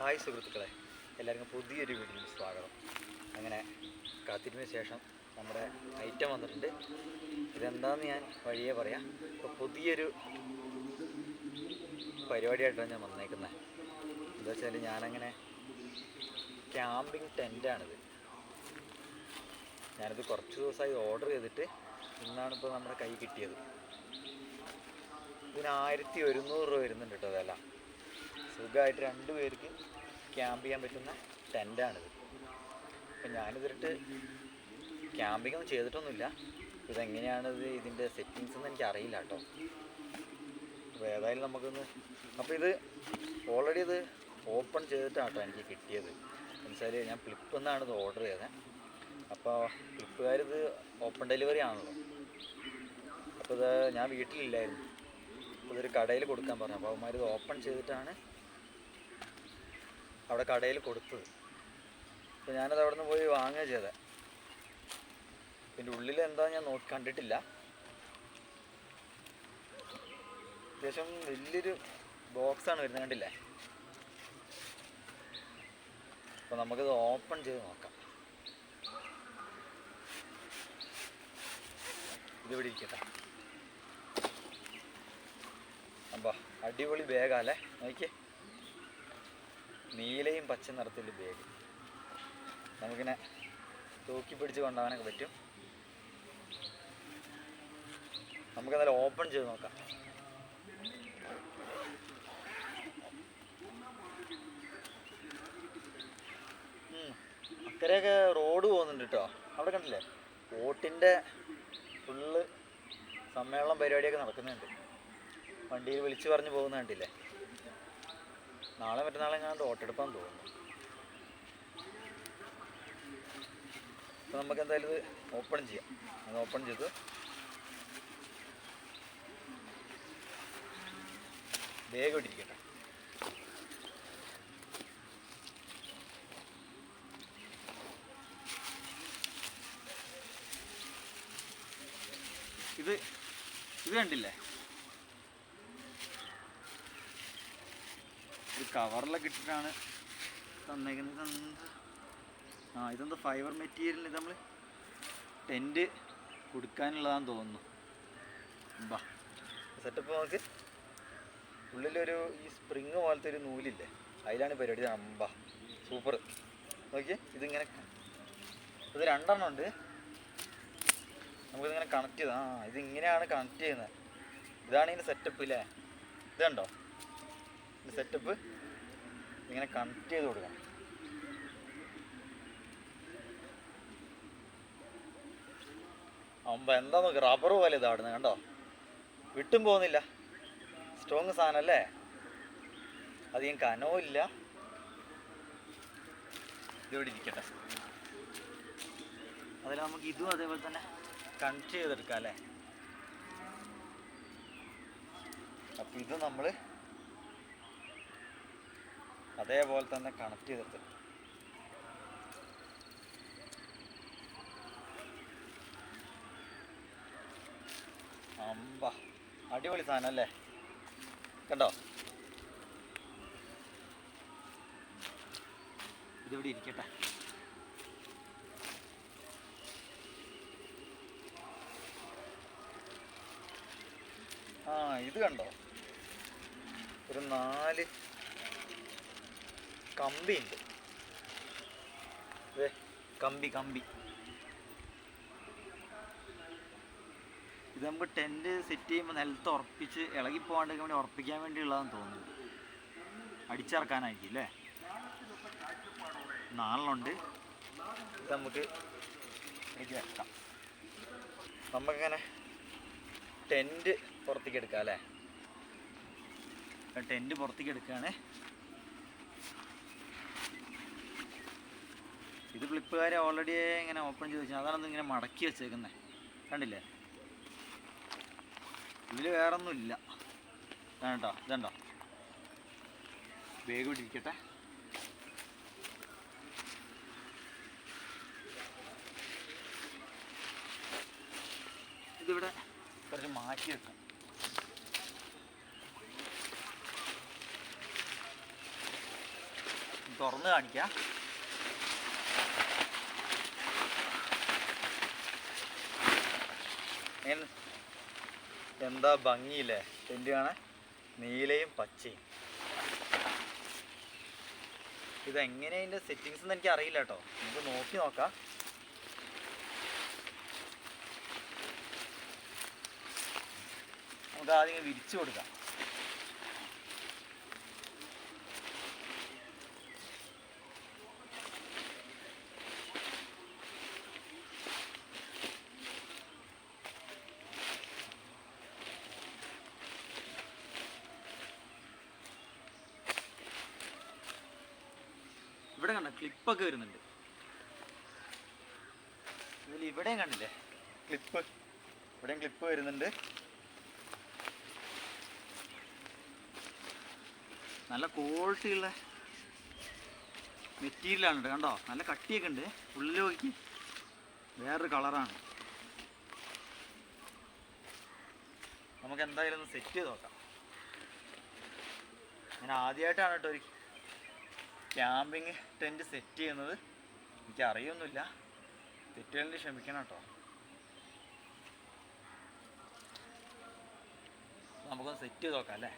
Hi സുഹൃത്തുക്കളെ. എല്ലാവർക്കും പുതിയൊരു വീഡിയോയിൽ സ്വാഗതം. അങ്ങനെ കാത്തിരിപ്പിന് ശേഷം നമ്മുടെ ഐറ്റം വന്നിട്ടുണ്ട്. ഇതെന്താന്ന് ഞാൻ വഴിയേ പറയാം. ഇപ്പോൾ പുതിയൊരു പരിപാടിയായിട്ടാണ് ഞാൻ വന്നേക്കുന്നത് എന്താ വെച്ചാൽ ഞാനങ്ങനെ ക്യാമ്പിംഗ് ടെന്റാണിത് ഞാനിത് കുറച്ച് ദിവസമായി ഓർഡർ ചെയ്തിട്ട് ഇന്നാണ് ഇപ്പോൾ നമ്മുടെ കൈ കിട്ടിയത്. ഇതിന് ആയിരത്തി ഒരുന്നൂറ് രൂപ വരുന്നുണ്ട് കേട്ടോ വില. സുഖമായിട്ട് രണ്ട് പേർക്ക് ക്യാമ്പ് ചെയ്യാൻ പറ്റുന്ന ടെന്റാണിത് അപ്പം ഞാനിതിട്ട് ക്യാമ്പിംഗ് ഒന്നും ചെയ്തിട്ടൊന്നുമില്ല. ഇതെങ്ങനെയാണിത് ഇതിന്റെ സെറ്റിങ്സ് എന്ന് എനിക്ക് അറിയില്ല കേട്ടോ. അപ്പോൾ ഏതായാലും നമുക്കൊന്ന് അപ്പോൾ ഇത് ഓൾറെഡി ഇത് ഓപ്പൺ ചെയ്തിട്ടാണ് കേട്ടോ എനിക്ക് കിട്ടിയത്. എന്നുവെച്ചാൽ ഞാൻ ഫ്ലിപ്പിൽ നിന്നാണ് ഇത് ഓർഡർ ചെയ്തത് അപ്പോൾ ഫ്ലിപ്പുകാരിത് ഓപ്പൺ ഡെലിവറി ആണല്ലോ. അപ്പോൾ ഇത് ഞാൻ വീട്ടിലില്ലായിരുന്നു. അപ്പോൾ ഇതൊരു കടയിൽ കൊടുക്കാൻ പറഞ്ഞു. അപ്പോൾ അവന്മാർ ഇത് ഓപ്പൺ ചെയ്തിട്ടാണ് അവിടെ കടയിൽ കൊടുത്തത്. അപ്പോൾ ഞാനത് അവിടെ നിന്ന് പോയി വാങ്ങുക ചെയ്തത് ഇതിന്റെ ഉള്ളിൽ എന്താ ഞാൻ നോക്കി കണ്ടിട്ടില്ല. അത്യാവശ്യം വലിയൊരു ബോക്സാണ് വരുന്നത് കണ്ടില്ലേ? അപ്പോൾ നമുക്കിത് ഓപ്പൺ ചെയ്ത് നോക്കാം. ഇതിവിടെ ഇരിക്കട്ടെ. അപ്പോൾ അടിപൊളി ബാഗാല്ലേ നോക്കിയേ. നീലയും പച്ച നിറത്തിലുള്ള ബാഗ് നമുക്കിങ്ങനെ തൂക്കി പിടിച്ച് കൊണ്ടുപോകാനൊക്കെ പറ്റും. നമുക്ക് എന്നാലും ഓപ്പൺ ചെയ്ത് നോക്കാം. അക്കരെയൊക്കെ റോഡ് പോകുന്നുണ്ട് കേട്ടോ അവിടെ കണ്ടില്ലേ? ബോട്ടിന്റെ ഫുള്ള് സമ്മേളനം പരിപാടിയൊക്കെ നടക്കുന്നുണ്ട്. വണ്ടിയിൽ വിളിച്ചു പറഞ്ഞ് പോകുന്ന കണ്ടില്ലേ? നാളെ മറ്റന്നാളെ ഞാൻ വോട്ടെടുപ്പാൻ തോന്നുന്നു അപ്പോൾ നമുക്ക് എന്തായാലും ഇത് ഓപ്പൺ ചെയ്യാം. അത് ഓപ്പൺ ചെയ്ത് വേഗം ഇട്ടിരിക്കട്ടെ. ഇത് ഇത് കണ്ടില്ലേ? കവറിലൊക്കെ ഇട്ടിട്ടാണ് തന്നേക്കുന്നത്. ഇതെന്ത്? ആ ഇതെന്താ ഫൈബർ മെറ്റീരിയൽ ഇത് നമ്മൾ ടെന്റ് കൊടുക്കാനുള്ളതാന്ന് തോന്നുന്നു. ബാ. സെറ്റപ്പ് നമുക്ക് ഉള്ളിലൊരു ഈ സ്പ്രിങ് പോലത്തെ ഒരു നൂലില്ലേ? അതിലാണ് പരിപാടി. അമ്പ സൂപ്പർ നോക്കിയേ ഇതിങ്ങനെ ഇത് രണ്ടെണ്ണം ഉണ്ട്. നമുക്കിതിങ്ങനെ കണക്ട് ചെയ്ത്. ആ ഇതിങ്ങനെയാണ് കണക്ട് ചെയ്യുന്നത്. ഇതാണ് ഇതിന്റെ സെറ്റപ്പ് ഇല്ലേ ഇത് കണ്ടോ ഇത് സെറ്റപ്പ് ഇങ്ങനെ കണക്ട് ചെയ്ത് കൊടുക്കണം. അമ്പ എന്താ നോക്കി റബ്ബർ പോലെ ഇതാ കണ്ടോ? വിട്ടും പോകുന്നില്ല. സ്ട്രോങ് സാധനം അല്ലേ അധികം കനവും ഇല്ല. ഇതിവിടെ ഇരിക്കട്ടെ. അതിൽ നമുക്ക് ഇതും അതേപോലെ തന്നെ കണക്ട് ചെയ്തെടുക്കാം അല്ലേ? അപ്പം ഇത് നമ്മൾ അതേപോലെ തന്നെ കണക്ട് ചെയ്തിട്ട്. അമ്പ അടിപൊളി സാധനം അല്ലേ? കണ്ടോ? ഇതിവിടെ ഇരിക്കട്ടെ. ആ ഇത് കണ്ടോ? ഒരു നാല് കമ്പി ഉണ്ട് കമ്പി കമ്പി. ഇത് നമുക്ക് ടെന്റ് സെറ്റ് ചെയ്യുമ്പോൾ നിലത്ത് ഉറപ്പിച്ച് ഇളകി പോകാണ്ട് വേണ്ടി ഉറപ്പിക്കാൻ വേണ്ടിയുള്ളതെന്ന് തോന്നുന്നു. അടിച്ചിറക്കാനായിരിക്കും അല്ലേ നാലെണ്ണമുണ്ട്. ഇത് നമുക്ക് വെക്കാം. നമുക്കങ്ങനെ ടെന്റ് പുറത്തേക്ക് എടുക്കാം അല്ലേ ടെന്റ് പുറത്തേക്ക് എടുക്കുകയാണ്. ഇത് ഫ്ലിപ്പുകാരെ ഓൾറെഡി ഇങ്ങനെ ഓപ്പൺ ചെയ്ത് വെച്ചാൽ അതാണ് ഇങ്ങനെ മടക്കി വെച്ചേക്കുന്നത് കണ്ടില്ലേ? ഇതിൽ വേറെ ഒന്നും ഇല്ല ഇതാണ്ടോ ഇതുണ്ടോ വേഗം ഇട്ടിരിക്കട്ടെ ഇതിവിടെ കുറച്ച് മാറ്റി വെക്കാം. തുറന്ന് കാണിക്കാം. എന്താ ഭംഗിയില്ലേ? ടെന്റ് കാണാൻ? നീലയും പച്ചയും. ഇതെങ്ങനെ അതിന്റെ സെറ്റിങ്സ് എന്ന് എനിക്ക് അറിയില്ല കേട്ടോ നമുക്ക് നോക്കി നോക്കാം. നമുക്ക് ആദ്യം വിരിച്ചു കൊടുക്കാം. ഇവിടെ കണ്ട? ക്ലിപ്പൊക്കെ വരുന്നുണ്ട്. ഇവിടെയും കണ്ടില്ലേ? ക്ലിപ്പ് ഇവിടെയും ക്ലിപ്പ് വരുന്നുണ്ട്. നല്ല ക്വാളിറ്റി ഉള്ള മെറ്റീരിയലാണ് കണ്ടോ? നല്ല കട്ടിയൊക്കെ ഉണ്ട്. ഉള്ളിൽ നോക്കി. വേറൊരു കളറാണ് നമുക്ക് എന്തായാലും ഒന്ന് സെറ്റ് ചെയ്ത് നോക്കാം. ഞാൻ ആദ്യമായിട്ടാണ് കേട്ടോ ഒരു ക്യാമ്പിങ് ടെന്റ് സെറ്റ് ചെയ്യുന്നത് എനിക്ക് അറിയൊന്നുമില്ല തെറ്റുകളിൽ ക്ഷമിക്കണം കേട്ടോ. നമുക്കൊന്ന് സെറ്റ് ചെയ്ത് നോക്കാം അല്ലേ?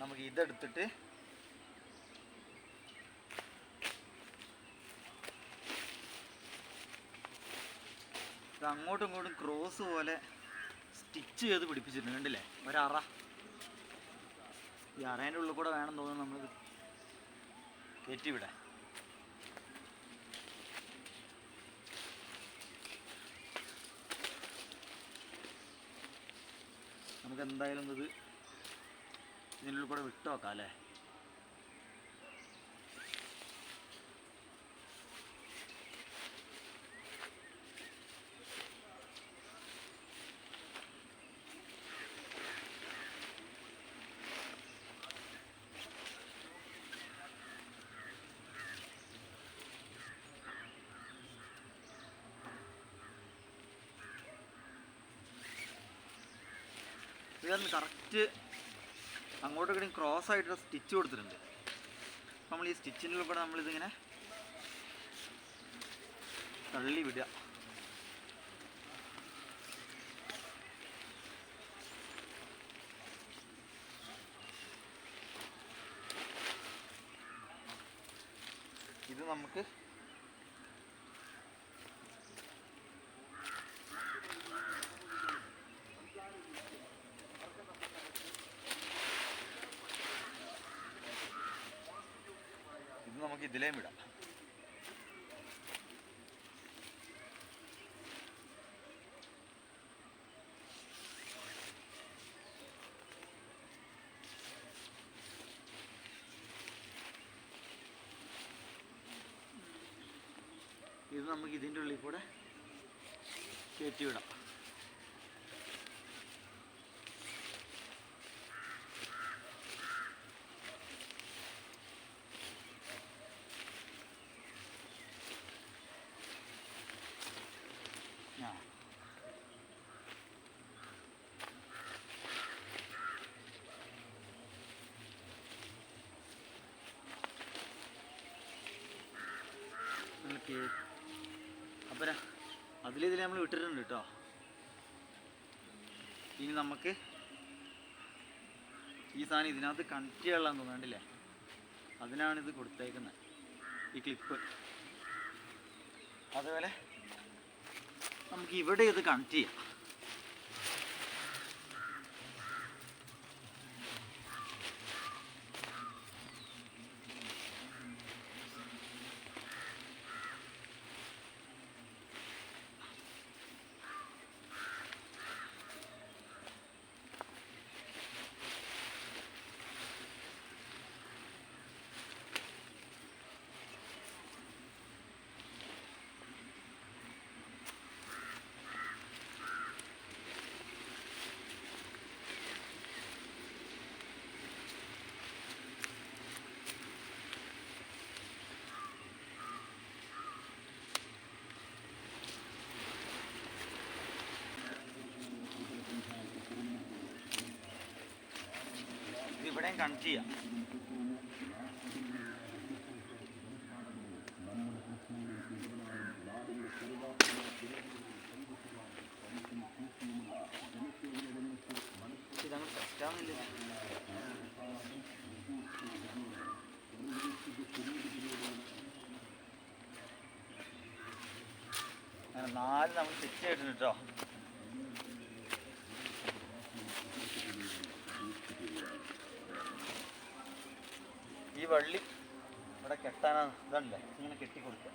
നമുക്ക് ഇതെടുത്തിട്ട് അങ്ങോട്ടും ഇങ്ങോട്ടും ക്രോസ് പോലെ സ്റ്റിച്ച് ചെയ്ത് പിടിപ്പിച്ചിട്ടുണ്ട് കണ്ടില്ലേ? ഒരറ. ഈ അറേന്റെ ഉള്ളിൽ കൂടെ വേണം തോന്നുന്നു നമ്മൾ കയറ്റി വിടാൻ. നമുക്ക് എന്തായാലും ഇത് ഇതിനുള്ളിൽ കൂടെ വിട്ടു നോക്കാം അല്ലേ? ഇതൊന്ന് കറക്റ്റ് അങ്ങോട്ടൊക്കെ ക്രോസ് ആയിട്ട് സ്റ്റിച്ച് കൊടുത്തിട്ടുണ്ട്. നമ്മൾ ഈ സ്റ്റിച്ചിന്റെ നമ്മൾ നമ്മളിതിങ്ങനെ തള്ളി വിടുക. ഇത് നമുക്ക് നമുക്ക് ഇതിലേയും വിടാം. ഇത് നമുക്ക് ഇതിന്റെ ഉള്ളിൽ കൂടെ കയറ്റി വിടാം. അപ്പരാ അതിലിതിൽ നമ്മൾ വിട്ടിട്ടുണ്ട് കേട്ടോ ഇനി നമുക്ക് ഈ സാധനം ഇതിനകത്ത് കണക്ട് ചെയ്യാനുള്ളതെന്ന് തോന്നണ്ടില്ലേ അതിനാണ് ഇത് കൊടുത്തേക്കുന്നത് ഈ ക്ലിപ്പ് അതുപോലെ നമുക്ക് ഇവിടെ ഇത് കണക്ട് ചെയ്യാം. കണക്ട് നാല് നമ്മൾ സെറ്റ് കേട്ടോ ഈ വള്ളി ഇവിടെ കെട്ടാനാ ഇതല്ലേ? ഇങ്ങനെ കെട്ടി കൊടുക്കുക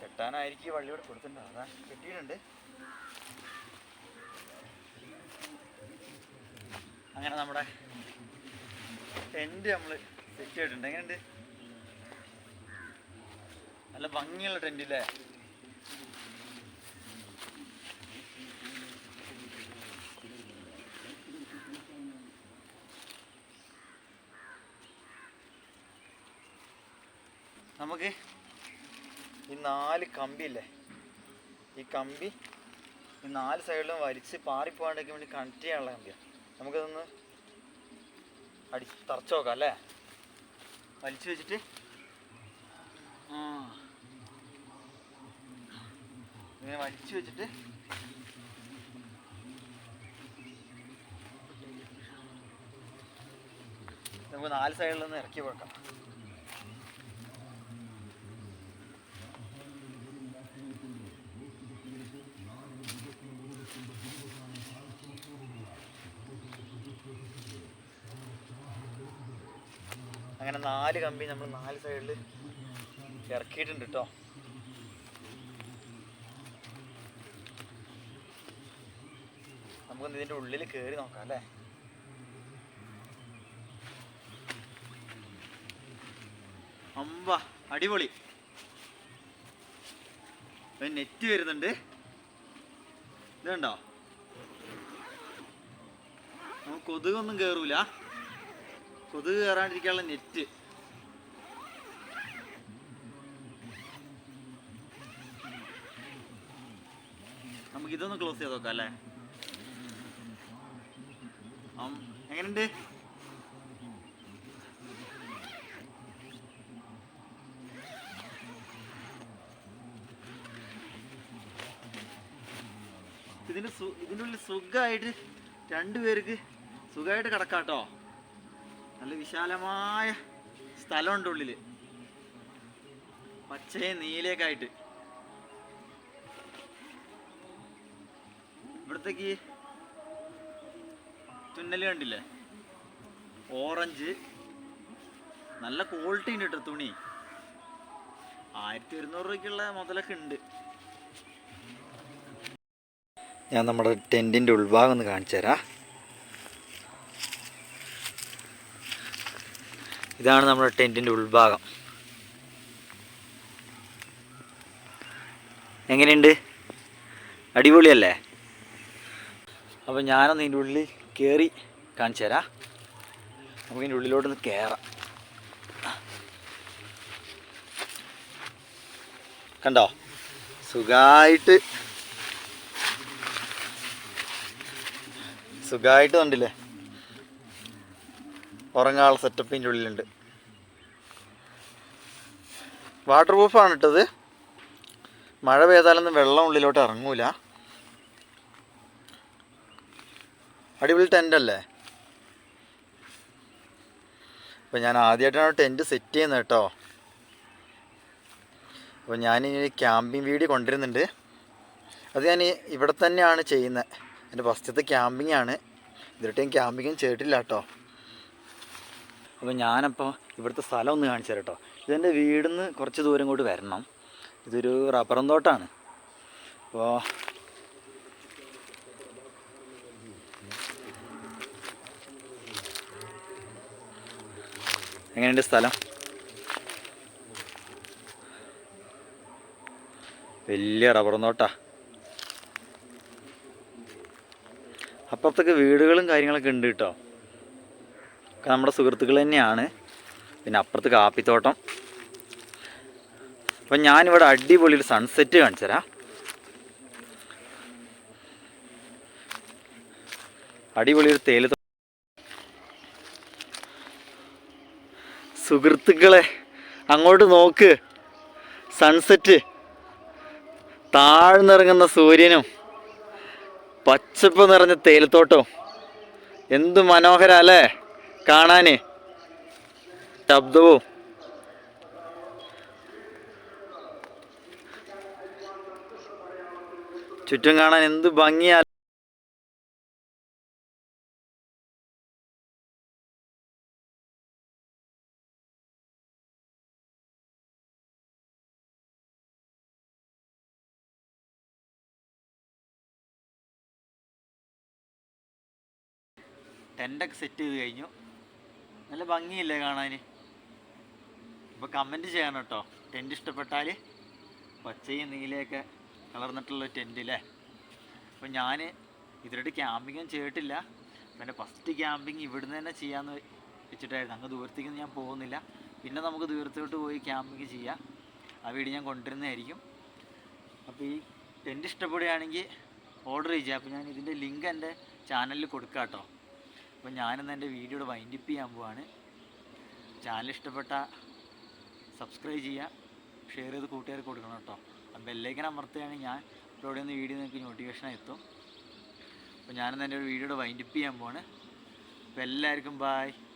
കെട്ടാനായിരിക്കും വള്ളി ഇവിടെ കൊടുത്തിട്ടുണ്ട്? അതാ കെട്ടിയിട്ടുണ്ട്. അങ്ങനെ നമ്മുടെ ടെന്റ് നമ്മൾ സെറ്റ് ചെയ്തിട്ടുണ്ട്. എങ്ങനെയുണ്ട്? നല്ല ഭംഗിയുള്ള ടെന്റ് അല്ലേ നമുക്ക് ഈ നാല് കമ്പിയില്ലേ? ഈ കമ്പി ഈ നാല് സൈഡിലും വലിച്ച് പാറിപ്പോകാണ്ടൊക്കെ വേണ്ടി കണക്ട് ചെയ്യാനുള്ള കമ്പിയാണ് നമുക്കതൊന്ന് അടി തറച്ച് നോക്കാം അല്ലേ? വലിച്ചു വെച്ചിട്ട്. ഇങ്ങനെ വലിച്ചു വെച്ചിട്ട്. നമുക്ക് നാല് സൈഡിൽ നിന്ന് ഇറക്കി വെക്കാം. നാല് കമ്പി നമ്മൾ നാല് സൈഡിൽ ഇറക്കിയിട്ടുണ്ട് കേട്ടോ നമുക്കൊന്ന് ഇതിന്റെ ഉള്ളിൽ കയറി നോക്കാം അല്ലേ? അമ്പ അടിപൊളി. നെറ്റ് വരുന്നുണ്ട്. ഇതുണ്ടോ നമുക്ക് കൊതുകൊന്നും കയറൂല കൊതുക് കയറാണ്ടിരിക്കാനുള്ള നെറ്റ് നമുക്ക് ഇതൊന്ന് ക്ലോസ് ചെയ്ത് നോക്കാം അല്ലേ? എങ്ങനെയുണ്ട്? ഇതിന് ഇതിന്റെ ഉള്ളിൽ സുഖമായിട്ട് രണ്ടുപേർക്ക് സുഖമായിട്ട് കിടക്കാട്ടോ. നല്ല വിശാലമായ സ്ഥലമുണ്ട് ഉള്ളിൽ പച്ചയും നീലയൊക്കെ ആയിട്ട്. ഇവിടത്തേക്ക് തുന്നൽ കണ്ടില്ലേ? ഓറഞ്ച്. നല്ല ക്വാളിറ്റി ഉണ്ട് കേട്ടോ തുണി. ആയിരത്തി ഒരുന്നൂറ് രൂപയ്ക്കുള്ള മുതലൊക്കെ ഉണ്ട്. ഞാൻ നമ്മുടെ ടെന്റിന്റെ ഉൾഭാഗം ഒന്ന് കാണിച്ചു തരാം. ഇതാണ് നമ്മുടെ ടെന്റിന്റെ ഉൾഭാഗം. എങ്ങനെയുണ്ട്? അടിപൊളിയല്ലേ? അപ്പോൾ ഞാനൊന്ന് ഇതിന്റെ ഉള്ളിൽ കയറി കാണിച്ചു തരാം നമുക്ക് ഇതിന്റെ ഉള്ളിലോട്ടൊന്ന് കയറാം കണ്ടോ? സുഖമായിട്ട് സുഖമായിട്ട് കണ്ടില്ലേ? ഉറങ്ങാനുള്ള സെറ്റപ്പ് ഇതിന്റെ ഉള്ളിലുണ്ട്. വാട്ടർ പ്രൂഫാണ് ഇട്ടത് മഴ പെയ്താലൊന്നും വെള്ളം ഉള്ളിലോട്ട് ഇറങ്ങൂല. അടിപൊളി ടെന്റ് അല്ലേ? അപ്പോൾ ഞാൻ ആദ്യമായിട്ടാണ് ടെന്റ് സെറ്റ് ചെയ്യുന്നത് കേട്ടോ. അപ്പോൾ ഞാൻ ഈ ക്യാമ്പിംഗ് വീഡിയോ കൊണ്ടുവരുന്നുണ്ട്. അത് ഞാൻ ഇവിടെ തന്നെയാണ് ചെയ്യുന്നത്. എന്റെ ഫസ്റ്റത്തെ ക്യാമ്പിംഗ് ആണ്. ഇതുവരെയും ക്യാമ്പിങ്ങും ചെയ്തിട്ടില്ല കേട്ടോ. അപ്പോൾ ഞാനപ്പോൾ ഇവിടുത്തെ സ്ഥലം ഒന്ന് കാണിച്ചു തരാം കേട്ടോ. ഇതെന്റെ വീടിന്ന് കുറച്ച് ദൂരം കൂടി വരണം. ഇതൊരു റബ്ബറും തോട്ടാണ്. അപ്പോൾ എങ്ങനെയുണ്ട് സ്ഥലം? വലിയ റബ്ബർ നോട്ടാ അപ്പുറത്തൊക്കെ വീടുകളും കാര്യങ്ങളൊക്കെ ഉണ്ട് കേട്ടോ. ഒക്കെ നമ്മുടെ സുഹൃത്തുക്കൾ തന്നെയാണ്. പിന്നെ അപ്പുറത്ത് കാപ്പിത്തോട്ടം. അപ്പം ഞാനിവിടെ അടിപൊളി ഒരു സൺസെറ്റ് കാണിച്ചു തരാം. അടിപൊളി ഒരു തേയില സുഹൃത്തുക്കളെ അങ്ങോട്ട് നോക്ക്. സൺസെറ്റ് താഴ്ന്നിറങ്ങുന്ന സൂര്യനും പച്ചപ്പ് നിറഞ്ഞ തേയിലത്തോട്ടവും. എന്തു മനോഹര അല്ലേ? കാണാൻ ശബ്ദവും. ചുറ്റും കാണാൻ എന്ത് ഭംഗിയാ. ടെന്റൊക്കെ സെറ്റ് ചെയ്ത് കഴിഞ്ഞു. നല്ല ഭംഗിയില്ലേ കാണാൻ ഇപ്പോൾ കമന്റ് ചെയ്യണം കേട്ടോ. ടെന്റ് ഇഷ്ടപ്പെട്ടാൽ പച്ചയും നീലയൊക്കെ കളർന്നിട്ടുള്ള ടെന്റ് അല്ലേ അപ്പോൾ ഞാൻ ഇതിലോട്ട് ക്യാമ്പിങ്ങും ചെയ്തിട്ടില്ല. പിന്നെ ഫസ്റ്റ് ക്യാമ്പിങ് ഇവിടുന്ന് തന്നെ ചെയ്യാമെന്ന് വെച്ചിട്ടായിരുന്നു. അങ്ങ് ദൂരത്തേക്ക് ഞാൻ പോകുന്നില്ല. പിന്നെ നമുക്ക് ദൂരത്തോട്ട് പോയി ക്യാമ്പിങ് ചെയ്യാം. ആ വീട് ഞാൻ കൊണ്ടുവരുന്നതായിരിക്കും. അപ്പോൾ ഈ ടെന്റ് ഇഷ്ടപ്പെടുകയാണെങ്കിൽ ഓർഡർ ചെയ്യുക. അപ്പോൾ ഞാൻ ഇതിന്റെ ലിങ്ക് എന്റെ ചാനലിൽ കൊടുക്കാം കേട്ടോ അപ്പോൾ ഞാനിന്ന് എന്റെ വീഡിയോയുടെ വൈൻഡിപ്പ് ചെയ്യാൻ പോവാണ്. ചാനൽ ഇഷ്ടപ്പെട്ട സബ്സ്ക്രൈബ് ചെയ്യുക ഷെയർ ചെയ്ത് കൂട്ടുകാർക്ക് കൊടുക്കണം കേട്ടോ. അപ്പം ബെല്ലൈക്കൻ അമർത്തുകയാണെങ്കിൽ ഞാൻ. അപ്ലോഡ് ചെയ്യുന്ന വീഡിയോ നിങ്ങൾക്ക് നോട്ടിഫിക്കേഷൻ എത്തും. അപ്പോൾ ഞാനിന്ന് എന്റെ ഒരു വീഡിയോയുടെ വൈൻഡിപ്പ് ചെയ്യാൻ പോവാണ്. അപ്പോൾ എല്ലാവർക്കും ബായ്